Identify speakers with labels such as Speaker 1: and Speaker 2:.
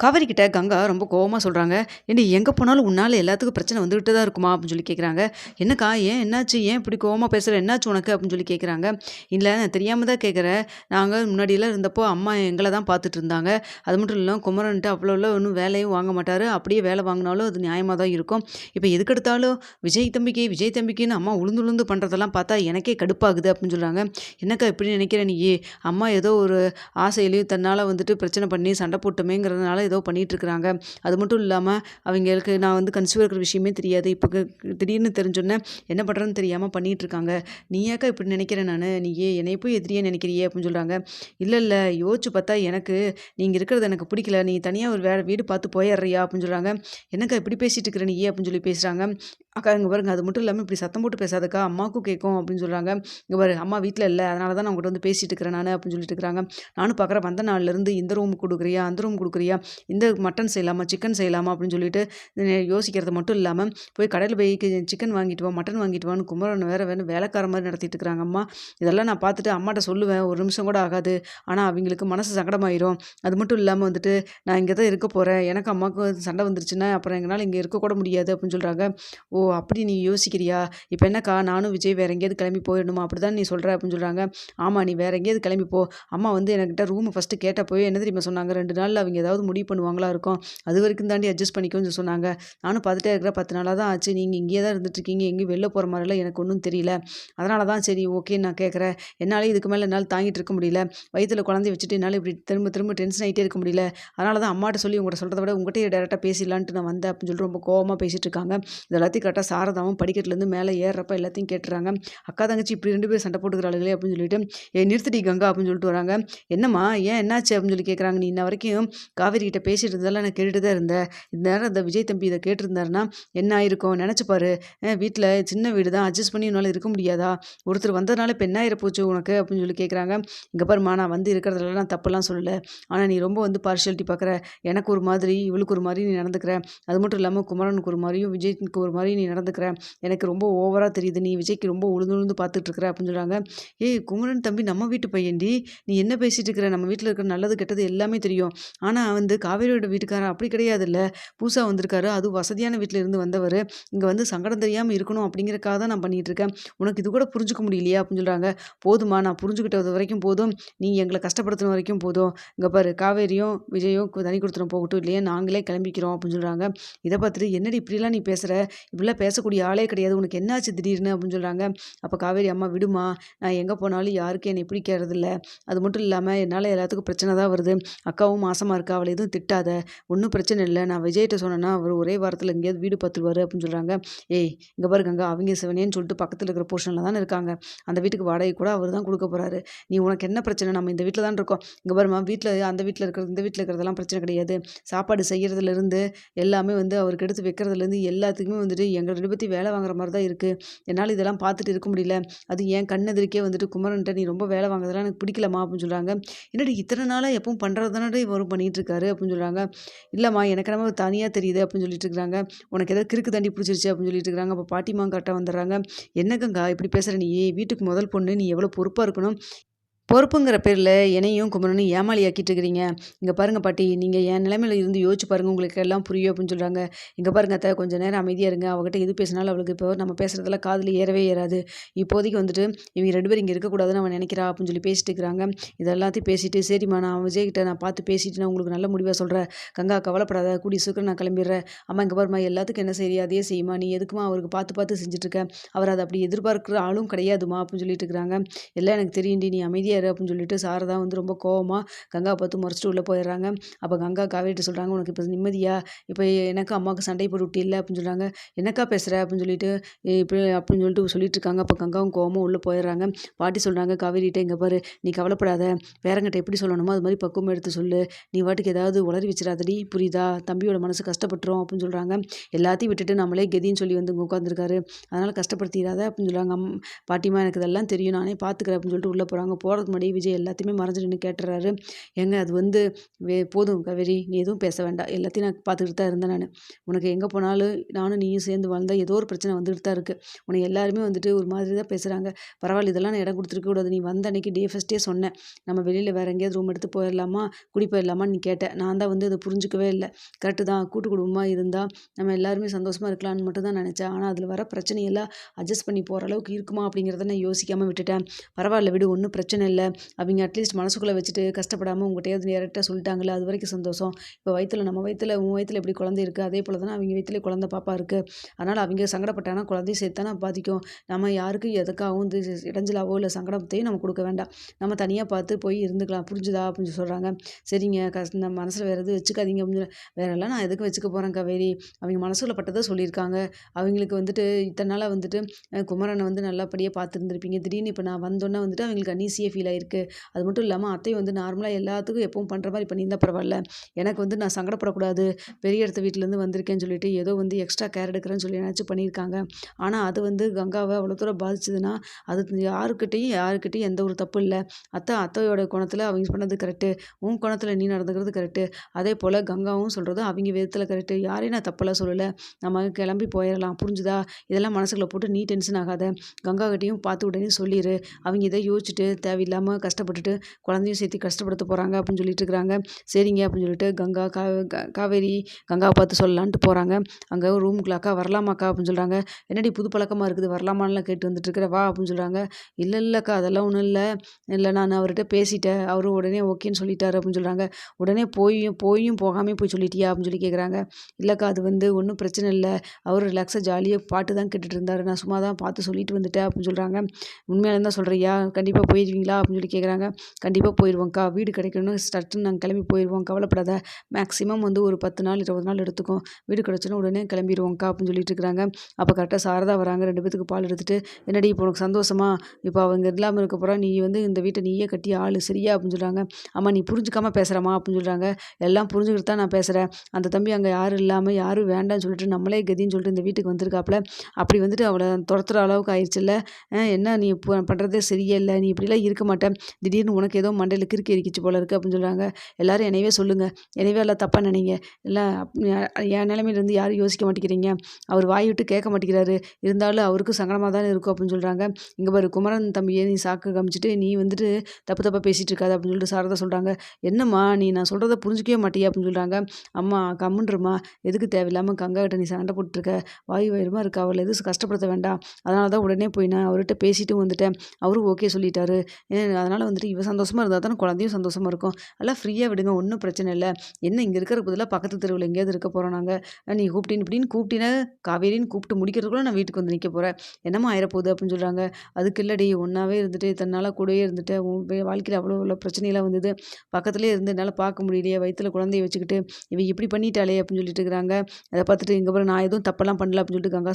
Speaker 1: காவேரி கங்கா ரொம்ப கோபமாக சொல்கிறாங்க "ஏன்டி எங்கே போனாலும் உன்னால் எல்லாத்துக்கும் பிரச்சனை வந்துகிட்டு தான் இருக்குமா?" அப்படின்னு சொல்லி கேட்குறாங்க. "என்னக்கா ஏன் என்னாச்சு? ஏன் இப்படி கோபமாக பேசுகிற என்னாச்சு உனக்கு?" அப்படின்னு சொல்லி கேட்குறாங்க. இல்லை நான் தெரியாமல் தான் கேட்குறேன். நாங்கள் முன்னாடியெல்லாம் இருந்தப்போ அம்மா எங்களை தான் பார்த்துட்டு இருந்தாங்க. அது மட்டும் இல்லை குமரன்ட்டு அவ்வளோ ஒன்றும் வேலையும் வாங்க மாட்டார் அப்படியே வேலை வாங்கினாலும் அது நியாயமாக தான் இருக்கும். இப்போ எதுக்கெடுத்தாலும் விஜய் தம்பிக்கு, விஜய் தம்பிக்குன்னு அம்மா உளுந்து உளுந்து பண்ணுறதெல்லாம் பார்த்தா எனக்கே கடுப்பாகுது." அப்படின்னு சொல்கிறாங்க "என்னக்கா இப்படி நினைக்கிற நீ அம்மா ஏதோ ஒரு ஆசையிலையும் தன்னால் வந்துட்டு பிரச்சனை பண்ணி சண்டை போட்டோமேங்கிறதுனால ஏதோ பண்ணிகிட்ருக்குறாங்க. அது மட்டும் இல்லாமல் அவங்களுக்கு நான் வந்து கன்சியூவ் இருக்கிற விஷயமே தெரியாது. இப்போ திடீர்னு தெரிஞ்சோன்னே என்ன பண்ணுறதுன்னு தெரியாமல் பண்ணிகிட்ருக்காங்க. நீ ஏன்க்கா இப்படி நினைக்கிறேன் நான் நீ ஏ என்னை போய் எதிரியே நினைக்கிறியே?" அப்படின்னு சொல்கிறாங்க இல்லை இல்லை யோசிச்சு பார்த்தா எனக்கு நீங்கள் இருக்கிறது எனக்கு பிடிக்கல. நீ தனியாக ஒரு வேறு வீடு பார்த்து போயிடுறியா அப்படின்னு சொல்கிறாங்க "என்னக்கா இப்படி பேசிகிட்டு இருக்கிற நீ?" அப்படின்னு சொல்லி பேசுகிறாங்க "அக்கா இங்கே பாருங்க அது மட்டும் இல்லாமல் இப்படி சத்தம் போட்டு பேசாதக்கா. அம்மாவுக்கும் கேட்கும்." அப்படின்னு சொல்கிறாங்க இங்கே பாரு அம்மா வீட்டில் இல்லை அதனால தான் நான் உன்கிட்ட வந்து பேசிகிட்டு இருக்கிறேன் நான் அப்படின்னு சொல்லிட்டு இருக்கிறாங்க. "நானும் பார்க்குறேன் வந்த நாள்லேருந்து இந்த ரூம் கொடுக்குறியா அந்த ரூம் கொடுக்குறியா இந்த மட்டன் செய்யலாமா? சிக்கன் செய்யலாமா?" அப்படின்னு சொல்லிட்டு யோசிக்கிறது மட்டும் இல்லாமல் "போய் கடையில் போய் சிக்கன் வாங்கிட்டு வா, மட்டன் வாங்கிட்டு வான்னு" குமரன் வேற வேணும் வேலைக்கார மாதிரி நடத்திட்டு இருக்கிறாங்க அம்மா. இதெல்லாம் நான் பார்த்துட்டு அம்மாட்ட சொல்லுவேன். ஒரு நிமிஷம் கூட ஆகாது. ஆனால் அவங்களுக்கு மனசு சங்கடமாயிரும். அது மட்டும் இல்லாமல் வந்துட்டு, "நான் இங்கே தான் இருக்க போகிறேன் எனக்கு அம்மாவுக்கும் சண்டை வந்துருச்சுன்னா, அப்புறம் எங்களால் இங்கே இருக்கக்கூட முடியாது." அப்படின்னு சொல்கிறாங்க "ஓ! அப்படி நீ யோசிக்கிறியா? இப்போ என்னக்கா நானும் விஜய் வேற எங்கேயாவது கிளம்பி போயிடணுமா? அப்படிதானே நீ சொல்கிற அப்படின்னு சொல்கிறாங்க ஆமாம் நீ வேற எங்கேயாவது கிளம்பி போ. அம்மா வந்து என்கிட்ட ஃபஸ்ட்டு ஃபர்ஸ்ட்டு போய் என்ன தெரியுமா சொன்னாங்க? ரெண்டு நாளில் அவங்க ஏதாவது முடிவு பண்ணுவாங்களா இருக்கும். அது வரைக்கும் தாண்டி அட்ஜஸ்ட் பண்ணிக்கோன்னு சொன்னாங்க. நானும் பார்த்துட்டே இருக்கிற பத்து நாளாக தான் ஆச்சு. நீங்கள் இங்கேயே தான் இருந்துட்டுருக்கீங்க. எங்கேயும் வெளில போகிற மாதிரிலாம் எனக்கு ஒன்றும் தெரியல. அதனால தான் சரி ஓகே நான் கேட்குறேன். என்னாலே இதுக்கு மேலே என்னால் தாங்கிட்டு இருக்க முடியல. வயிற்றில் குழந்தைய வச்சுட்டு என்னால இப்படி திரும்ப திரும்ப டென்ஷன் ஆகிட்டே இருக்க முடியல. அதனால தான் அம்மாட்ட சொல்லி உங்கள்கிட்ட சொல்கிறத விட உங்கள்கிட்ட டேரெக்டாக பேசிடலான்ட்டு நான் வந்தேன்." அப்படின்னு சொல்லிட்டு ரொம்ப கோவமாக பேசிகிட்டு இருக்காங்க. இது எல்லாத்தையும் கரெக்ட்டா சாரதாவும் படிக்கட்டுலேருந்து மேலே ஏறுறப்ப எல்லாத்தையும் கேட்டுறாங்க. "அக்கா, தங்கச்சி இப்படி ரெண்டு பேரும் சண்டை போட்டுக்கிறாளுகளே!" அப்படின்னு சொல்லிட்டு, ஏ நிறுத்தடி கங்கா!" அப்படின்னு சொல்லிட்டு வராங்க. "என்னம்மா ஏன் என்னாச்சு?" அப்படின்னு சொல்லி கேட்குறாங்க. "நீ இன்ன வரைக்கும் காவேரி கிட்ட பேசிட்டு இருந்ததெல்லாம் நான் கேட்டுட்டு தான் இருந்தேன். இந்நேரம் அந்த விஜய் தம்பி இதை கேட்டிருந்தாருன்னா என்ன ஆயிருக்கும்? நினச்சிப்பாரு வீட்டில் சின்ன வீடு தான். அட்ஜஸ்ட் பண்ணி உன்னால் இருக்க முடியாதா? ஒருத்தர் வந்ததுனால இப்போ என்ன ஆயிரப்போச்சு உனக்கு?" அப்படின்னு சொல்லி கேட்குறாங்க. இங்கே பாருமா நான் வந்து இருக்கிறதுல நான் தப்புலாம் சொல்லலை ஆனால் நீ ரொம்ப வந்து பார்ஷியாலிட்டி பார்க்குற. எனக்கு ஒரு மாதிரி, இவளுக்கு ஒரு மாதிரி நீ நடந்துக்கிற. அது மட்டும் இல்லாமல் குமரனுக்கு ஒரு மாதிரியும் விஜய்க்கு ஒரு மாதிரி நீ நடந்துக்கிற. எனக்கு ரொம்ப ஓவராக தெரியுது. நீ விஜய்க்கு ரொம்ப உழுந்து உழுந்து பார்த்துட்ருக்குற அப்படின்னு சொல்கிறாங்க "ஏய் குமரன் தம்பி நம்ம வீட்டு பையன்டி. நீ என்ன பேசிட்டு இருக்கிற? நம்ம வீட்டில் இருக்கிற நல்லது, கெட்டது எல்லாமே தெரியும். ஆனால் வந்து காவேரியோட வீட்டுக்காரன் அப்படி கிடையாதுல்ல. பூசா வந்திருக்காரு. அது வசதியான வீட்டில் இருந்து வந்தவர் இங்கே வந்து சங்கடம் தெரியாமல் இருக்கணும் அப்படிங்கிறக்காக தான் நான் பண்ணிகிட்ருக்கேன் இருக்கேன். உனக்கு இது கூட புரிஞ்சுக்க முடியலையா?" அப்படின்னு சொல்கிறாங்க "போதும்மா நான் புரிஞ்சுக்கிட்டது வரைக்கும் போதும். நீ எங்களை கஷ்டப்படுத்துன வரைக்கும் போதும். இங்கே பாரு காவேரியும், விஜயும் தனி குடித்தனம் போகட்டும். இல்லையா நாங்களே கிளம்பிக்கிறோம்." அப்படின்னு சொல்கிறாங்க இதை பார்த்துட்டு, "என்னடி இப்படிலாம் நீ பேசுகிற இப்படி இவ்வளோ பேசக்கூடிய ஆளே கிடையாது. உனக்கு என்னாச்சு திடீர்னு?" அப்படின்னு சொல்கிறாங்க அப்போ காவேரி அம்மா, விடுமா நான் எங்கே போனாலும் யாருக்கும் என்னைய பிடிக்கிறதில்ல. அது மட்டும் இல்லாமல் என்னால் எல்லாத்துக்கும் பிரச்சனை தான் வருது. அக்காவும் மாசமாக இருக்கா. அவளை எதுவும் திட்டாத. ஒன்றும் பிரச்சனை இல்லை நான் விஜய்கிட்ட சொன்னேன்னா, அவர் ஒரே வாரத்தில் எங்கேயாவது வீடு பார்த்துருவாரு." அப்படின்னு சொல்கிறாங்க "ஏய் இங்கே பாரு கங்கா, அவங்க சிவனேன்னு சொல்லிட்டு பக்கத்தில் இருக்கிற போர்ஷனில் தானே இருக்காங்க. அந்த வீட்டுக்கு வாடகை கூட அவர் தான் கொடுக்க போகிறாரு நீ உனக்கு என்ன பிரச்சனை? நம்ம இந்த வீட்டில் தான் இருக்கோம். இங்கே பாருமா வீட்டில் அந்த வீட்டில் இருக்கிறது, இந்த வீட்டில் இருக்கிறதெல்லாம் பிரச்சனை கிடையாது. சாப்பாடு செய்கிறதுலேருந்து எல்லாமே வந்து அவருக்கு எடுத்து வைக்கிறதுலேருந்து எல்லாத்துக்குமே வந்துட்டு எங்களை ரெண்டு பற்றி வேலை வாங்குற மாதிரி தான் இருக்குது என்னால் இதெல்லாம் பார்த்துட்டு இருக்க முடியல. அதுவும் என் கண்ணெதிரிக்கே வந்துட்டு குமரன்ட்ட நீ ரொம்ப வேலை வாங்குறதெல்லாம் எனக்கு பிடிக்கலம்மா." அப்படின்னு சொல்கிறாங்க "என்னடி இத்தனை நாளாக எப்பவும் பண்ணுறது தானே இவரும் பண்ணிகிட்டு இருக்காரு." அப்படின்னு சொல்கிறாங்க இல்லைம்மா எனக்கு நம்ம தனியாக தெரியுது." அப்படின்னு சொல்லிட்டு இருக்கிறாங்க. "உனக்கு ஏதாவது கிறுக்கு தண்ணி பிடிச்சிருச்சு." அப்படின்னு சொல்லிட்டு இருக்கிறாங்க. அப்போ பாட்டிமா கரெக்டாக வந்துடுறாங்க. "என்ன இப்படி பேசுகிற நீ? வீட்டுக்கு முதல் பொண்ணு. நீ எவ்வளோ பொறுப்பாக இருக்கணும். பொறுப்புங்கிற பேரில் என்னையும் குமரனும் ஏமாளியாக்கிட்டு இருக்கிறீங்க. இங்கே பாருங்க பாட்டி, நீங்கள் என் நிலைமையில் இருந்து யோசிச்சு பாருங்கள் உங்களுக்கு எல்லாம் புரியும்." அப்படின்னு சொல்கிறாங்க இங்கே பாருங்க அத்தை கொஞ்ச நேரம் அமைதியாக இருங்க. அவகிட்ட எது பேசினாலும் அவளுக்கு இப்போ நம்ம பேசுறதெல்லாம் காதில் ஏறவே ஏறாது. இப்போதைக்கு வந்துட்டு இவங்க ரெண்டு பேரும் இங்கே இருக்கக்கூடாதுன்னு அவன் நினைக்கிறா." அப்படின்னு சொல்லி பேசிட்டு இருக்கிறாங்க. இதெல்லாத்தையும் பேசிட்டு, "சரிம்மா நான் விஜய்கிட்ட நான் பார்த்து பேசிட்டு நான் உங்களுக்கு நல்ல முடிவாக சொல்கிறேன் கங்கா கவலைப்படாத. கூடி சீக்கிரம் நான் கிளம்பிடுறேன். அம்மா இங்கே பாரும்மா எல்லாத்துக்கும் என்ன செய்றியோ அதே செய்யுமா நீ எதுக்குமா அவருக்கு பார்த்து பார்த்து செஞ்சுட்டு இருக்க? அவர் அதை அப்படி எதிர்பார்க்குற ஆளும் கிடையாதும்மா." அப்படின்னு சொல்லிட்டு இருக்கிறாங்க. "எல்லாம் எனக்கு தெரியும்டி. நீ அமைதியாக இரு." அப்படின்னு சொல்லிட்டு சாரதா வந்து ரொம்ப கோவமாக கங்கா பார்த்து முறைச்சிட்டு உள்ளே போயிடுறாங்க. அப்போ கங்கா காவேரிட்ட சொல்கிறாங்க "உனக்கு இப்போ நிம்மதியா? இப்போ எனக்கு அம்மாவுக்கு சண்டை போட்டு விட்டியல்ல." அப்படின்னு சொல்கிறாங்க "என்னக்கா பேசுகிற அப்படின்னு சொல்லிட்டு இப்படி அப்படின்னு சொல்லிட்டு சொல்லிட்டு இருக்காங்க. அப்போ கங்காவும் கோவமாக உள்ளே போயிடுறாங்க. பாட்டி சொல்கிறாங்க காவேரிட்ட, இங்கே பாரு நீ கவலைப்படாத. பேரங்கிட்ட எப்படி சொல்லணுமோ அது மாதிரி பக்குவம் எடுத்து சொல்லு. நீ பாட்டுக்கு ஏதாவது உளறி வச்சிடாதடி புரியுதா? தம்பியோட மனசு கஷ்டப்பட்டுரும்." அப்படின்னு சொல்கிறாங்க எல்லாத்தையும் விட்டுட்டு நம்மளே கெதின்னு சொல்லி வந்து உட்காந்துருக்காரு. அதனால் கஷ்டப்படுத்திடாத அப்படின்னு சொல்கிறாங்க பாட்டிமா எனக்கு இதெல்லாம் தெரியும். நானே பார்த்துக்கிறேன் அப்படின்னு சொல்லிட்டு உள்ளே போகிறாங்க போகிற சொல்கிறதுக்கு முன்னாடி விஜய் எல்லாத்தையுமே மறைஞ்சு நின்று கேட்டுறாரு. எங்க அது வந்து வே போதும் காவேரி நீ எதுவும் பேச வேண்டாம். எல்லாத்தையும் நான் பார்த்துக்கிட்டு தான் இருந்தேன் நான். உனக்கு எங்கே போனாலும் நானும் நீயும் சேர்ந்து வாழ்ந்தால் ஏதோ ஒரு பிரச்சனை வந்துட்டு தான் இருக்குது உன்னை எல்லாருமே வந்துட்டு ஒரு மாதிரி தான் பேசுகிறாங்க பரவாயில்ல இதெல்லாம் நான் இடம் கொடுத்துருக்க கூடாது. நீ வந்த அன்னைக்கு டே ஃபஸ்ட்டே சொன்னேன். நம்ம வெளியில் வேறு எங்கேயாவது ரூம் எடுத்து போயிடலாமா குடி போயிடலாமான்னு நீ கேட்டேன். நான் தான் வந்து அதை புரிஞ்சுக்கவே இல்லை. கரெக்டு தான். கூட்டு குடும்பமாக இருந்தால் நம்ம எல்லாருமே சந்தோஷமாக இருக்கலாம்னு மட்டும் தான் நினச்சேன். ஆனால் அதில் வர பிரச்சனையெல்லாம் அட்ஜஸ்ட் பண்ணி போகிற அளவுக்கு இருக்குமா அப்படிங்கிறத நான் யோசிக்காமல் விட்டுட்டேன். பரவாயில்ல விடு. ஒன்றும் பிரச்சனை இல்லை. அவங்க அட்லீஸ்ட் மனசுக்குள்ளே வச்சுட்டு கஷ்டப்படாமல் உங்கள்கிட்டயாவது டேரெக்டாக சொல்லிட்டாங்களே அது வரைக்கும் சந்தோஷம். இப்போ வயிற்றுல நம்ம வயிற்றுல உன் வயிற்றுல எப்படி குழந்தை இருக்குது அதே போல் தானே அவங்க வயிற்றுல குழந்தை பாப்பா இருக்குது அதனால் அவங்க சங்கடப்பட்டானா குழந்தையும் சேர்த்து தானே பாதிக்கும். நம்ம யாருக்கும் எதுக்காகவும் வந்து இடைஞ்சலாவோ இல்லை சங்கடத்தையும் நம்ம கொடுக்க வேண்டாம். நம்ம தனியாக பார்த்து போய் இருந்துக்கலாம். புரிஞ்சுதா? அப்படின்னு சொல்கிறாங்க சரிங்க. கஷ் நம்ம மனசில் வேறு எதுவும் வச்சுக்காதீங்க அப்படின்னு வேறெல்லாம் நான் எதுக்கு வச்சுக்க போகிறேன் காவேரி? அவங்க மனசுல பட்டதை சொல்லியிருக்காங்க. அவங்களுக்கு வந்துட்டு இத்தனை நாளாக வந்துட்டு குமரனை வந்து நல்லபடியாக பார்த்துருந்துருப்பீங்க. திடீர்னு இப்போ நான் வந்தோன்னே வந்துட்டு அவங்களுக்கு அன்னீசியே ஃபீல் இருக்குது அது மட்டும் இல்லாமல் அத்தையும் வந்து நார்மலாக எல்லாத்துக்கும் எப்பவும் பண்ணுற மாதிரி பண்ணியிருந்தால் பரவாயில்ல. எனக்கு வந்து நான் சங்கடப்படக்கூடாது. பெரிய இடத்த வீட்டிலேருந்து வந்திருக்கேன்னு சொல்லிட்டு ஏதோ வந்து எக்ஸ்ட்ரா கேர் எடுக்கிறேன்னு சொல்லி நினச்சி பண்ணியிருக்காங்க. ஆனால் அது வந்து கங்காவை அவ்வளோ தூரம் பாதிச்சதுன்னா அது யாருக்கிட்டேயும் யாருக்கிட்டேயும் எந்த ஒரு தப்பு இல்லை. அத்தை அத்தையோட குணத்தில் அவங்க பண்ணது கரெக்டு உன் குணத்தில் நீ நடந்துக்கிறது கரெக்டு அதே போல் கங்காவும் சொல்கிறது அவங்க விதத்தில் கரெக்டு யாரையும் நான் தப்பெல்லாம் சொல்லலை. நம்ம கிளம்பி போயிடலாம். புரிஞ்சுதா? இதெல்லாம் மனசுக்குள்ளே போட்டு நீ டென்ஷன் ஆகாத. கங்கா கிட்டேயும் பார்த்து உடனே சொல்லிடு அவங்க இதை யோசிச்சுட்டு தேவையில்லை இல்லாமல் கஷ்டப்பட்டுட்டு குழந்தையும் சேர்த்து கஷ்டப்படுத்த போகிறாங்க அப்படின்னு சொல்லிட்டு இருக்கிறாங்க. சரிங்க அப்படின்னு சொல்லிட்டு கங்கா கா காவேரி கங்காவை பார்த்து சொல்லலான்ட்டு போகிறாங்க அங்கே ரூமுக்குள்ள அக்கா வரலாமாக்கா அப்படின்னு சொல்கிறாங்க என்னடி புது பழக்கமாக இருக்குது? வரலாமான்லாம் கேட்டு வந்துட்டு இருக்கிற வா அப்படின்னு சொல்கிறாங்க இல்லை இல்லைக்கா அதெல்லாம் ஒன்றும் இல்லை. இல்லை நான் அவர்கிட்ட பேசிட்டேன். அவரும் உடனே ஓகேன்னு சொல்லிட்டாரு அப்படின்னு சொல்கிறாங்க உடனே போயும் போயும் போகாமல் போய் சொல்லிட்டியா அப்படின்னு சொல்லி கேட்குறாங்க இல்லைக்கா அது வந்து ஒன்றும் பிரச்சனை இல்லை. அவர் ரிலாக்ஸாக ஜாலியாக பாட்டு தான் கேட்டுட்டு இருந்தார். நான் சும்மா தான் பார்த்து சொல்லிட்டு வந்துட்டேன் அப்படின்னு சொல்கிறாங்க உண்மையில தான் சொல்கிறியா கண்டிப்பாக போயிடுவீங்களா அப்படின்னு சொல்லி கேட்குறாங்க கண்டிப்பாக போயிடுவோங்க்கா வீடு கிடைக்கணும்னு ஸ்டட்டுன்னு நாங்கள் கிளம்பி போயிடுவோம் கவலைப்படாத. மேக்ஸிமம் வந்து ஒரு பத்து நாள் இருபது நாள் எடுத்துக்கும் வீடு கிடச்சோன்னா உடனே கிளம்பிடுவோங்க்கா அப்படின்னு சொல்லிட்டு இருக்கிறாங்க அப்போ கரெக்டாக சாரதா வராங்க. ரெண்டு பேத்துக்கு பால் எடுத்துகிட்டு என்னடி இப்போ உனக்கு சந்தோஷமா? இப்போ அவங்க இல்லாமல் இருக்க போகிறா நீ வந்து இந்த வீட்டை நீயே கட்டி ஆள். சரியா? அப்படின்னு சொல்கிறாங்க அம்மா நீ புரிஞ்சுக்காமல் பேசுகிறமா அப்படின்னு சொல்கிறாங்க எல்லாம் புரிஞ்சுக்கிட்டு தான் நான் பேசுகிறேன் அந்த தம்பி அங்கே யாரும் இல்லாமல் யாரும் வேண்டாம்னு சொல்லிட்டு நம்மளே கதின்னு சொல்லிட்டு இந்த வீட்டுக்கு வந்திருக்காப்புல. அப்படி வந்துட்டு அவளை துரத்துற அளவுக்கு ஆயிடுச்சுல்ல என்ன நீ பண்ணுறதே சரியே இல்லை. நீ இப்படிலாம் இருக்க மாட்டேன். திடீர்னு உனக்கு ஏதோ மண்டையில் கிறுக்கி இருக்கிச்சு போல இருக்குது அப்படின்னு சொல்கிறாங்க எல்லோரும் என்னையவே சொல்லுங்கள் என்னையவே எல்லாம் தப்பாக நினைங்க. இல்லை என் நிலைமையிலேருந்து யாரும் யோசிக்க மாட்டேங்கிறீங்க. அவர் வாய் விட்டு கேட்க மாட்டேங்கிறாரு. இருந்தாலும் அவருக்கும் சங்கடமாக தான் இருக்கும் அப்படின்னு சொல்கிறாங்க இங்கே பாரு குமரன் தம்பியை நீ சாக்கு காமிச்சிட்டு நீ வந்துட்டு தப்பு தப்பாக பேசிகிட்டு இருக்காது அப்படின்னு சொல்லிட்டு சாரதா சொல்கிறாங்க என்னம்மா நீ நான் சொல்கிறத புரிஞ்சிக்கவே மாட்டியா அப்படின்னு சொல்கிறாங்க அம்மா கம்முன்றம்மா. எதுக்கு தேவையில்லாமல் கங்கா கிட்ட நீ சண்டை போட்டுருக்க? வாயு வயிறுமா இருக்கா. அவளை எதுவும் கஷ்டப்படுத்த வேண்டாம். அதனால தான் உடனே போய் நான் அவர்கிட்ட பேசிட்டு வந்துட்டேன். அவரும் ஓகே சொல்லிட்டாரு. அதனால் வந்துட்டு இவ சந்தோஷமாக இருந்தால் தானே குழந்தையும் சந்தோஷமாக இருக்கும். எல்லாம் ஃப்ரீயாக விடுங்க ஒன்றும் பிரச்சனை இல்லை. என்ன இங்கே இருக்கிற பதிலாக பக்கத்து தெருவில் எங்கேயாவது இருக்க போகிறோம் நாங்கள் நீ கூப்பிட்டின்னு இப்படின்னு கூப்பிட்டினா காவேரின்னு கூப்பிட்டு முடிக்கிறதுக்குள்ள நான் வீட்டுக்கு வந்து நிற்க போகிறேன் என்னம்மா ஆயிரப்போகுது அப்படின்னு சொல்கிறாங்க அதுக்கு இல்லடி ஒன்றாவே இருந்துட்டு இத்தனை நாளாக கூடவே இருந்துட்டு வாழ்க்கையில் அவ்வளோ உள்ள பிரச்சனையெல்லாம் வந்தது. பக்கத்துலேயே இருந்து என்னால் பார்க்க முடியலையே வயிற்றுல குழந்தைய வச்சுக்கிட்டு. இவ இப்படி பண்ணிட்டாளே அப்படின்னு சொல்லிட்டு இருக்கிறாங்க. அதை பார்த்துட்டு இங்கே பிறகு நான் எதுவும் தப்பெல்லாம் பண்ணல அப்படின்னு சொல்லிட்டு கங்கா